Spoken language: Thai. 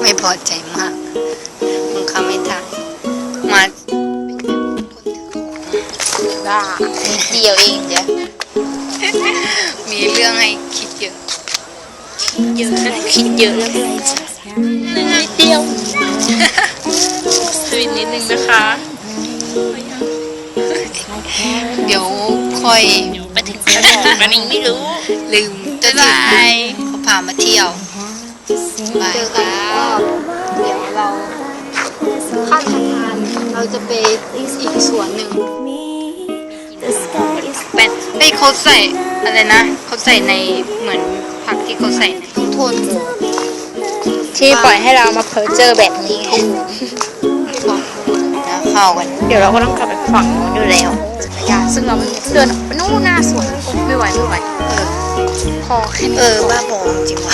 ไม่พอใจมากมึงเขาไม่ถ่ายมาคนถือของบ้าเดียวเองเดี๋ยวมีเรื่องให้คิดเยอะเยอะคิดเยอะแล้วอะไรจ้ะนิดเดียวสวิตนิดนึงนะคะ เดี๋ยวค่อยไปถึงจะบอกมันยังไม่รู้ ลืมจะบ๊ายบายเขาพามาเที่ยว บายเจอกันก็เดี๋ยวเราข้ามสะพานเราจะไปอีกสวนหนึ่งเป็นเฮ้ยเขาใส่อะไรนะเขาใส่ในเหมือนผักที่เขาใส่ในต้องโทนหมูที่ปล่อยให้เรามาเพ้อเจอแบบนี้ไงนะเข้ากันเดี๋ยวเราก็ต้องกลับไปฝั่งนู้นอยู่แล้วจักรยานซึ่งเราเดินออกไปนู่นหน้าสวนโอ๊ยไม่ไหวไม่ไหวเออพอแค่นี้เออบ้าบอจริงว่ะ